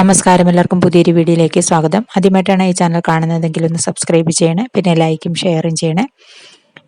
നമസ്കാരം. എല്ലാവർക്കും പുതിയൊരു വീഡിയോയിലേക്ക് സ്വാഗതം. ആദ്യമായിട്ടാണ് ഈ ചാനൽ കാണുന്നതെങ്കിൽ ഒന്ന് സബ്സ്ക്രൈബ് ചെയ്യണേ പിന്നെ ലൈക്കും ഷെയറും ചെയ്യണേ.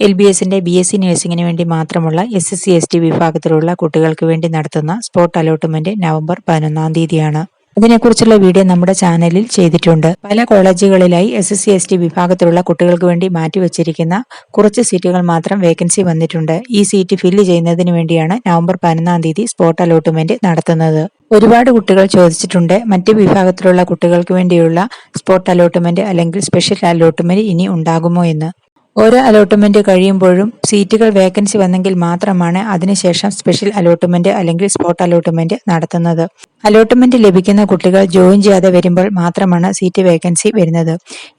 എൽ ബി എസിന്റെ ബി എസ് സി നഴ്സിംഗിന് വേണ്ടി മാത്രമുള്ള S S C S T വിഭാഗത്തിലുള്ള കുട്ടികൾക്ക് വേണ്ടി നടത്തുന്ന സ്പോട്ട് അലോട്ട്മെന്റ് നവംബർ പതിനൊന്നാം തീയതിയാണ്. ഇതിനെക്കുറിച്ചുള്ള വീഡിയോ നമ്മുടെ ചാനലിൽ ചെയ്തിട്ടുണ്ട്. പല കോളേജുകളിലായി S S C S T വിഭാഗത്തിലുള്ള കുട്ടികൾക്ക് വേണ്ടി മാറ്റിവെച്ചിരിക്കുന്ന കുറച്ച് സീറ്റുകൾ മാത്രം വേക്കൻസി വന്നിട്ടുണ്ട്. ഈ സീറ്റ് ഫില്ല് ചെയ്യുന്നതിന് വേണ്ടിയാണ് നവംബർ പതിനൊന്നാം തീയതി സ്പോട്ട് അലോട്ട്മെന്റ് നടത്തുന്നത്. ഒരുപാട് കുട്ടികൾ ചോദിച്ചിട്ടുണ്ട്. മറ്റ് വിഭാഗത്തിലുള്ള കുട്ടികൾക്ക് വേണ്ടിയുള്ള സ്പോട്ട് അലോട്ട്മെന്റ് അല്ലെങ്കിൽ സ്പെഷ്യൽ അലോട്ട്മെന്റ് ഇനി ഉണ്ടാകുമോ എന്ന്. ഓരോ അലോട്ട്മെന്റ് കഴിയുമ്പോഴും സീറ്റുകൾ വേക്കൻസി വന്നെങ്കിൽ മാത്രമാണ് അതിനുശേഷം സ്പെഷ്യൽ അലോട്ട്മെന്റ് അല്ലെങ്കിൽ സ്പോട്ട് അലോട്ട്മെന്റ് നടത്തുന്നത്. അലോട്ട്മെന്റ് ലഭിക്കുന്ന കുട്ടികൾ ജോയിൻ ചെയ്യാതെ വരുമ്പോൾ മാത്രമാണ് സീറ്റ് വേക്കൻസി വരുന്നത്.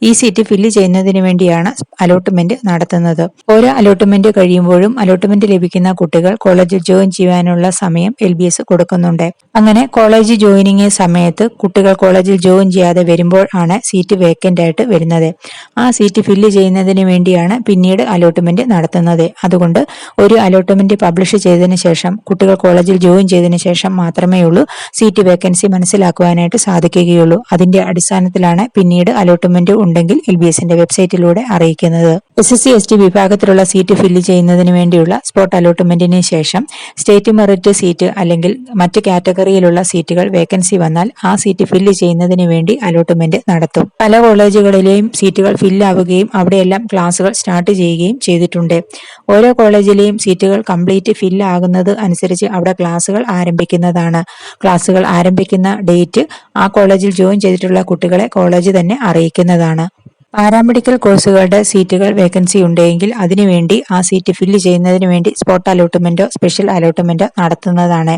ഈ സീറ്റ് ഫില്ല് ചെയ്യുന്നതിന് വേണ്ടിയാണ് അലോട്ട്മെന്റ് നടത്തുന്നത്. ഓരോ അലോട്ട്മെന്റ് കഴിയുമ്പോഴും അലോട്ട്മെന്റ് ലഭിക്കുന്ന കുട്ടികൾ കോളേജിൽ ജോയിൻ ചെയ്യാനുള്ള സമയം എൽ ബി എസ് കൊടുക്കുന്നുണ്ട്. അങ്ങനെ കോളേജ് ജോയിനിങ് സമയത്ത് കുട്ടികൾ കോളേജിൽ ജോയിൻ ചെയ്യാതെ വരുമ്പോൾ ആണ് സീറ്റ് വേക്കന്റ് ആയിട്ട് വരുന്നത്. ആ സീറ്റ് ഫില്ല് ചെയ്യുന്നതിന് വേണ്ടിയാണ് പിന്നീട് അലോട്ട്മെന്റ് നടത്തുന്നത്. അതുകൊണ്ട് ഒരു അലോട്ട്മെന്റ് പബ്ലിഷ് ചെയ്തതിനു ശേഷം കുട്ടികൾ കോളേജിൽ ജോയിൻ ചെയ്തതിനു ശേഷം മാത്രമേ ഉള്ളൂ സീറ്റ് വേക്കൻസി മനസ്സിലാക്കുവാനായിട്ട് സാധിക്കുകയുള്ളൂ. അതിന്റെ അടിസ്ഥാനത്തിലാണ് പിന്നീട് അലോട്ട്മെന്റ് ഉണ്ടെങ്കിൽ എൽ ബി എസിന്റെ വെബ്സൈറ്റിലൂടെ അറിയിക്കുന്നത്. S S C S T വിഭാഗത്തിലുള്ള സീറ്റ് ഫില്ല് ചെയ്യുന്നതിന് വേണ്ടിയുള്ള സ്പോട്ട് അലോട്ട്മെന്റിന് ശേഷം സ്റ്റേറ്റ് മെറിറ്റ് സീറ്റ് അല്ലെങ്കിൽ മറ്റ് കാറ്റഗറിയിലുള്ള സീറ്റുകൾ വേക്കൻസി വന്നാൽ ആ സീറ്റ് ഫില്ല് ചെയ്യുന്നതിന് വേണ്ടി അലോട്ട്മെന്റ് നടത്തും. പല കോളേജുകളിലെയും സീറ്റുകൾ ഫില്ലാവുകയും അവിടെയെല്ലാം ക്ലാസുകൾ സ്റ്റാർട്ട് ചെയ്യുകയും ചെയ്തിട്ടുണ്ട്. ഓരോ കോളേജിലെയും സീറ്റുകൾ കംപ്ലീറ്റ് ഫിൽ ആകുന്നത് അനുസരിച്ച് അവിടെ ക്ലാസ്സുകൾ ആരംഭിക്കുന്നതാണ്. ക്ലാസ്സുകൾ ആരംഭിക്കുന്ന ഡേറ്റ് ആ കോളേജിൽ ജോയിൻ ചെയ്തിട്ടുള്ള കുട്ടികളെ കോളേജ് തന്നെ അറിയിക്കുന്നതാണ്. പാരാമെഡിക്കൽ കോഴ്സുകളുടെ സീറ്റുകൾ വേക്കൻസി ഉണ്ടെങ്കിൽ അതിനുവേണ്ടി ആ സീറ്റ് ഫില്ല് ചെയ്യുന്നതിന് വേണ്ടി സ്പോട്ട് അലോട്ട്മെന്റോ സ്പെഷ്യൽ അലോട്ട്മെന്റോ നടത്തുന്നതാണ്.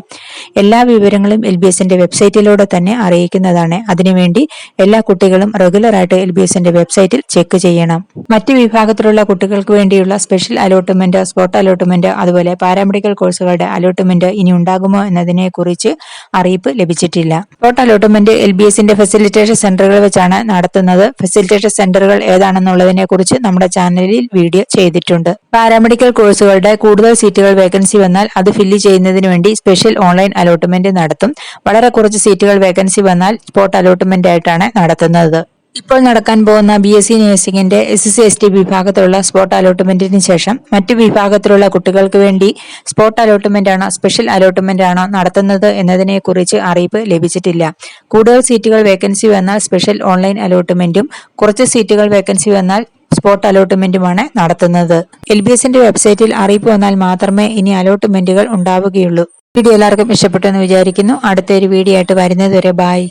എല്ലാ വിവരങ്ങളും എൽ ബി എസിന്റെ വെബ്സൈറ്റിലൂടെ തന്നെ അറിയിക്കുന്നതാണ്. അതിനുവേണ്ടി എല്ലാ കുട്ടികളും റെഗുലറായിട്ട് എൽ ബി എസിന്റെ വെബ്സൈറ്റിൽ ചെക്ക് ചെയ്യണം. മറ്റ് വിഭാഗത്തിലുള്ള കുട്ടികൾക്ക് വേണ്ടിയുള്ള സ്പെഷ്യൽ അലോട്ട്മെന്റോ സ്പോട്ട് അലോട്ട്മെന്റോ അതുപോലെ പാരാമെഡിക്കൽ കോഴ്സുകളുടെ അലോട്ട്മെന്റ് ഇനി ഉണ്ടാകുമോ എന്നതിനെ കുറിച്ച് അറിയിപ്പ് ലഭിച്ചിട്ടില്ല. സ്പോട്ട് അലോട്ട്മെന്റ് എൽ ബി എസിന്റെ ഫെസിലിറ്റേഷൻ സെന്ററുകൾ വെച്ചാണ് നടത്തുന്നത്. ഫെസിലിറ്റേഷൻ സെന്റർ സെന്ററുകൾ ഏതാണെന്നുള്ളതിനെ കുറിച്ച് നമ്മുടെ ചാനലിൽ വീഡിയോ ചെയ്തിട്ടുണ്ട്. പാരാമെഡിക്കൽ കോഴ്സുകളുടെ കൂടുതൽ സീറ്റുകൾ വേക്കൻസി വന്നാൽ അത് ഫില്ല് ചെയ്യുന്നതിന് വേണ്ടി സ്പെഷ്യൽ ഓൺലൈൻ അലോട്ട്മെന്റ് നടത്തും. വളരെ കുറച്ച് സീറ്റുകൾ വേക്കൻസി വന്നാൽ സ്പോട്ട് അലോട്ട്മെന്റ് ആയിട്ടാണ് നടത്തുന്നത്. ഇപ്പോൾ നടക്കാൻ പോകുന്ന B S C നഴ്സിംഗിന്റെ S S C S T വിഭാഗത്തിലുള്ള സ്പോട്ട് അലോട്ട്മെന്റിന് ശേഷം മറ്റു വിഭാഗത്തിലുള്ള കുട്ടികൾക്ക് വേണ്ടി സ്പോട്ട് അലോട്ട്മെന്റ് ആണോ സ്പെഷ്യൽ അലോട്ട്മെന്റ് ആണോ നടത്തുന്നത് എന്നതിനെ കുറിച്ച് അറിയിപ്പ് ലഭിച്ചിട്ടില്ല. കൂടുതൽ സീറ്റുകൾ വേക്കൻസി വന്നാൽ സ്പെഷ്യൽ ഓൺലൈൻ അലോട്ട്മെന്റും കുറച്ച് സീറ്റുകൾ വേക്കൻസി വന്നാൽ സ്പോട്ട് അലോട്ട്മെന്റുമാണ് നടത്തുന്നത്. എൽ ബി എസിന്റെ വെബ്സൈറ്റിൽ അറിയിപ്പ് വന്നാൽ മാത്രമേ ഇനി അലോട്ട്മെന്റുകൾ ഉണ്ടാവുകയുള്ളൂ. വീഡിയോ എല്ലാവർക്കും ഇഷ്ടപ്പെട്ടു എന്ന് വിചാരിക്കുന്നു. അടുത്തൊരു വീഡിയോ ആയിട്ട് വരുന്നതുവരെ ബായ്